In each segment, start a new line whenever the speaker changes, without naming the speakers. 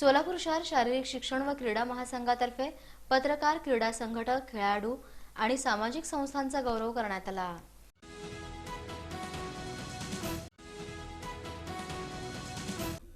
सोलापूर शहर शारीरिक शिक्षण व क्रीडा महासंघातर्फे पत्रकार क्रीडा संघटक खेळाडू आणि सामाजिक संस्थांचा गौरव करण्यात आला.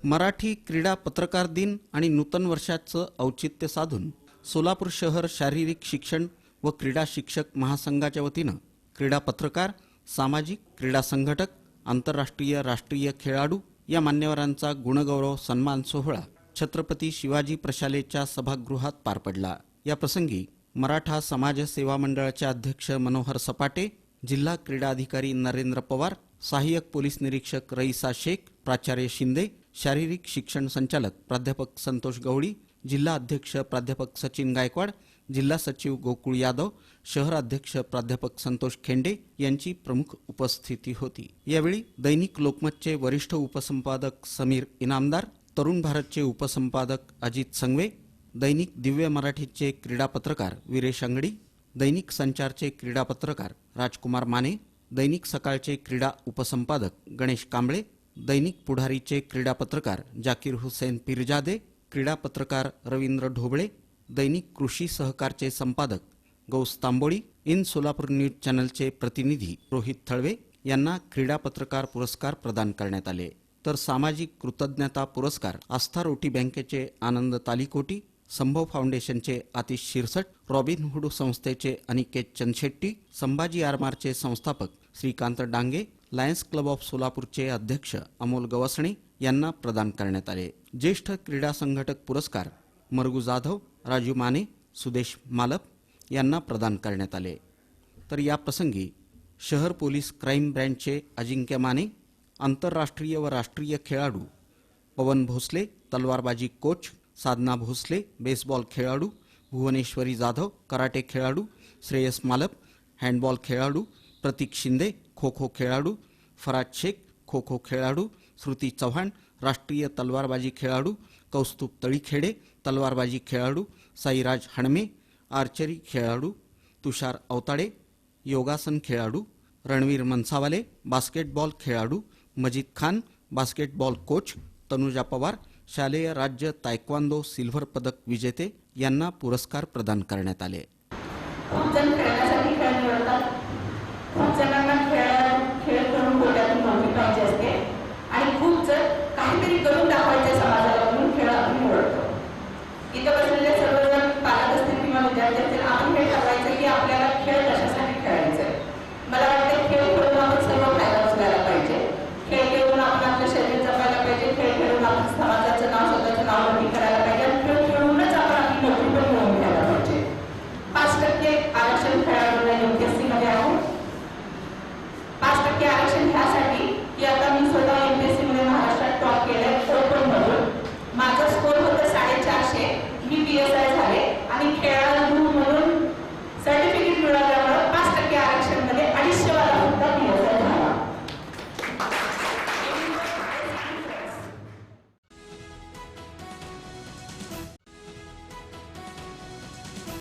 मराठी क्रीडा पत्रकार दिन आणि नूतन वर्षाचं औचित्य साधून सोलापूर शहर शारीरिक शिक्षण व क्रीडा शिक्षक महासंघाच्या वतीनं क्रीडा पत्रकार सामाजिक क्रीडा संघटक आंतरराष्ट्रीय राष्ट्रीय खेळाडू या मान्यवरांचा गुणगौरव सन्मान सोहळा छत्रपती शिवाजी प्रशालेच्या सभागृहात पार पडला. या प्रसंगी मराठा समाज सेवा मंडळाचे अध्यक्ष मनोहर सपाटे जिल्हा क्रीडा अधिकारी नरेंद्र पवार सहाय्यक पोलीस निरीक्षक रईसा शेख प्राचार्य शिंदे शारीरिक शिक्षण संचालक प्राध्यापक संतोष गवळी जिल्हा अध्यक्ष प्राध्यापक सचिन गायकवाड जिल्हा सचिव गोकुळ यादव शहर अध्यक्ष प्राध्यापक संतोष खेंडे यांची प्रमुख उपस्थिती होती. यावेळी दैनिक लोकमतचे वरिष्ठ उपसंपादक समीर इनामदार तरुण भारतचे उपसंपादक अजित संगवे दैनिक दिव्य मराठीचे क्रीडा पत्रकार वीरेश अंगडी दैनिक संचारचे क्रीडा पत्रकार राजकुमार माने दैनिक सकाळचे क्रीडा उपसंपादक गणेश कांबळे दैनिक पुढारीचे क्रीडा पत्रकार जाकीर हुसेन पिरजादे क्रीडा पत्रकार रवींद्र ढोबळे दैनिक कृषी सहकारचे संपादक गौस तांबोळी इन सोलापूर न्यूज चॅनलचे प्रतिनिधी रोहित थळवे यांना क्रीडा पत्रकार पुरस्कार प्रदान करण्यात आले. तर सामाजिक कृतज्ञता पुरस्कार आस्था रोटी बँकेचे आनंद तालिकोटी संभव फाउंडेशनचे आतिश शिरसट रॉबिनहुड संस्थेचे अनिकेत चंदशेट्टी संभाजी आरमारचे संस्थापक Shrikant Dange Lions Club of सोलापूरचे अध्यक्ष अमोल गवसणे यांना प्रदान करण्यात आले. ज्येष्ठ क्रीडा संघटक पुरस्कार मरगू जाधव राजू माने सुदेश मालप यांना प्रदान करण्यात आले. तर या प्रसंगी शहर पोलीस क्राईम ब्रँचचे अजिंक्य माने आंतरराष्ट्रीय व राष्ट्रीय खेळाडू पवन भोसले तलवारबाजी कोच साधना भोसले बेसबॉल खेळाडू भुवनेश्वरी जाधव कराटे खेळाडू श्रेयस मालप हँडबॉल खेळाडू प्रतीक शिंदे खो खो खेळाडू फराज शेख खो खो खेळाडू श्रुती चव्हाण राष्ट्रीय तलवारबाजी खेळाडू कौस्तुभ तळीखेडे तलवारबाजी खेळाडू साईराज हणमे आर्चरी खेळाडू तुषार अवताडे योगासन खेळाडू रणवीर मनसावाले बास्केटबॉल खेळाडू मजीद खान बास्केटबॉल कोच तनुजा पवार शालेय राज्य तायक्वांदो सिल्व्हर पदक विजेते यांना पुरस्कार प्रदान करण्यात आले.